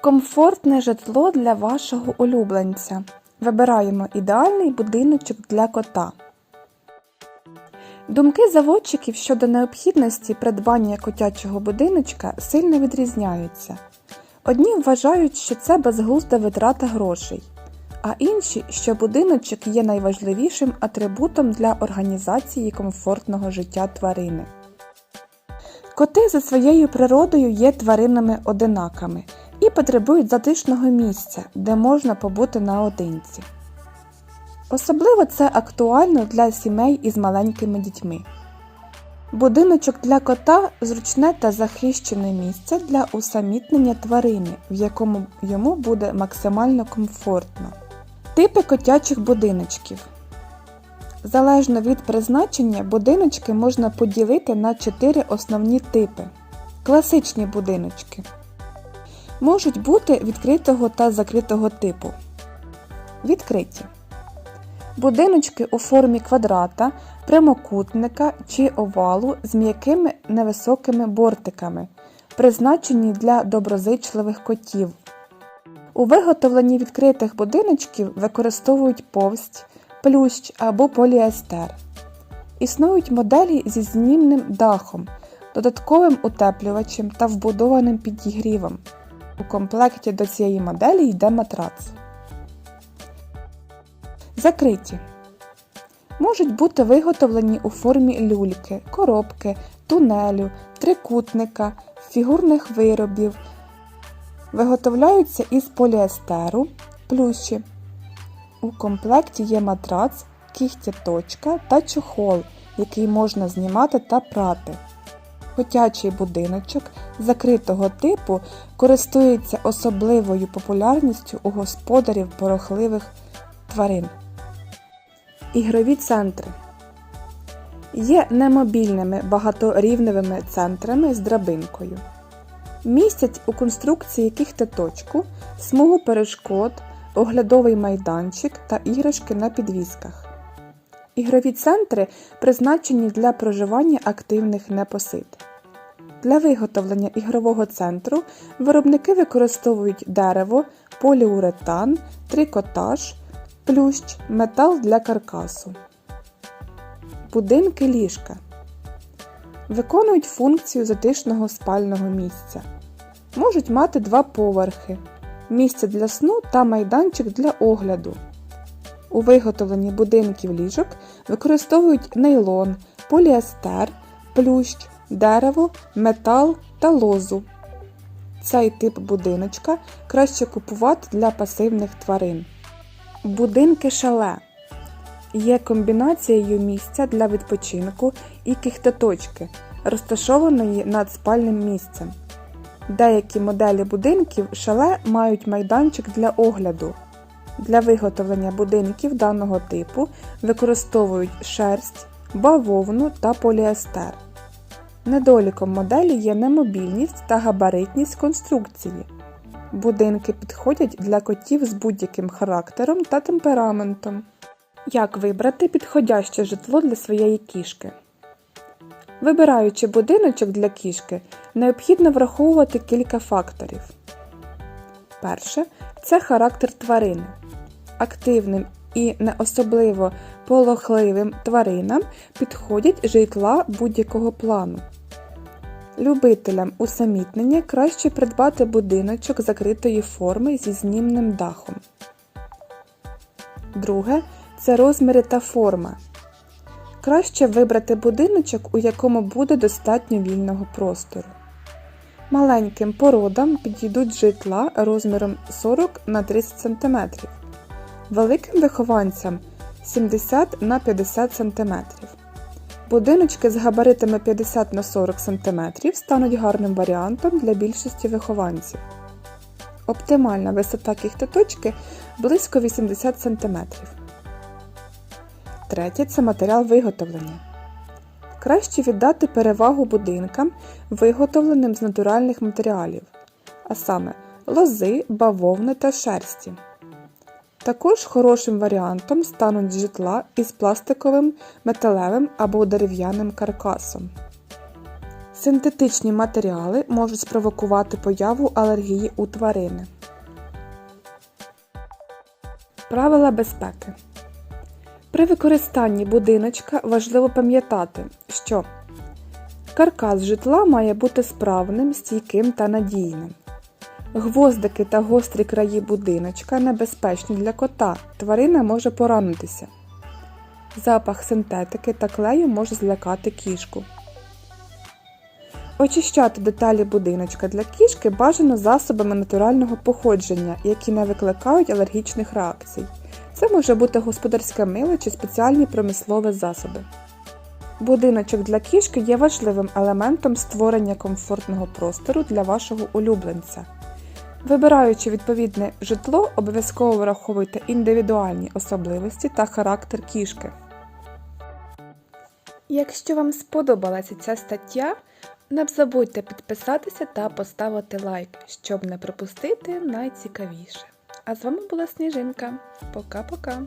Комфортне житло для вашого улюбленця. Вибираємо ідеальний будиночок для кота. Думки заводчиків щодо необхідності придбання котячого будиночка сильно відрізняються. Одні вважають, що це безглузда витрата грошей, а інші, що будиночок є найважливішим атрибутом для організації комфортного життя тварини. Коти за своєю природою є тваринами одинаками потребують затишного місця, де можна побути наодинці. Особливо це актуально для сімей із маленькими дітьми. Будиночок для кота зручне та захищене місце для усамітнення тварини, в якому йому буде максимально комфортно. Типи котячих будиночків. Залежно від призначення, будиночки можна поділити на 4 основні типи. Класичні будиночки можуть бути відкритого та закритого типу. Відкриті. Будиночки у формі квадрата, прямокутника чи овалу з м'якими невисокими бортиками, призначені для доброзичливих котів. У виготовленні відкритих будиночків використовують повсть, плющ або поліестер. Існують моделі зі знімним дахом, додатковим утеплювачем та вбудованим підігрівом. У комплекті до цієї моделі йде матрац. Закриті. Можуть бути виготовлені у формі люльки, коробки, тунелю, трикутника, фігурних виробів. Виготовляються із поліестеру, плющі. У комплекті є матрац, кігтя-точка та чохол, який можна знімати та прати. Котячий будиночок закритого типу користується особливою популярністю у господарів порохливих тварин. Ігрові центри є немобільними багаторівневими центрами з драбинкою. Містять у конструкції кіхтеточку, смугу перешкод, оглядовий майданчик та іграшки на підвісках. Ігрові центри призначені для проживання активних непосид. Для виготовлення ігрового центру виробники використовують дерево, поліуретан, трикотаж, плющ, метал для каркасу. Будинки ліжка виконують функцію затишного спального місця. Можуть мати два поверхи, місце для сну та майданчик для огляду. У виготовленні будинків ліжок використовують нейлон, поліестер, плющ, дерево, метал та лозу. Цей тип будиночка краще купувати для пасивних тварин. Будинки шале є комбінацією місця для відпочинку і кіхтеточки, розташованої над спальним місцем. Деякі моделі будинків шале мають майданчик для огляду. Для виготовлення будинків даного типу використовують шерсть, бавовну та поліестер. Недоліком моделі є немобільність та габаритність конструкції. Будинки підходять для котів з будь-яким характером та темпераментом. Як вибрати підходяще житло для своєї кішки? Вибираючи будиночок для кішки, необхідно враховувати кілька факторів. Перше це характер тварини. Активним і не особливо полохливим тваринам підходять житла будь-якого плану. Любителям усамітнення краще придбати будиночок закритої форми зі знімним дахом. Друге це розміри та форма. Краще вибрати будиночок, у якому буде достатньо вільного простору. Маленьким породам підійдуть житла розміром 40 на 30 см, великим вихованцям 70 на 50 см. Будиночки з габаритами 50 на 40 см стануть гарним варіантом для більшості вихованців. Оптимальна висота кіхтеточки близько 80 см. Третє це матеріал виготовлення. Краще віддати перевагу будинкам, виготовленим з натуральних матеріалів, а саме лози, бавовни та шерсті. Також хорошим варіантом стануть житла із пластиковим, металевим або дерев'яним каркасом. Синтетичні матеріали можуть спровокувати появу алергії у тварини. Правила безпеки. При використанні будиночка важливо пам'ятати, що каркас житла має бути справним, стійким та надійним. Гвоздики та гострі краї будиночка небезпечні для кота, тварина може поранитися. Запах синтетики та клею може злякати кішку. Очищати деталі будиночка для кішки бажано засобами натурального походження, які не викликають алергічних реакцій. Це може бути господарське мило чи спеціальні промислові засоби. Будиночок для кішки є важливим елементом створення комфортного простору для вашого улюбленця. Вибираючи відповідне житло, обов'язково враховуйте індивідуальні особливості та характер кішки. Якщо вам сподобалася ця стаття, не забудьте підписатися та поставити лайк, щоб не пропустити найцікавіше. А з вами була Сніжинка. Пока-пока!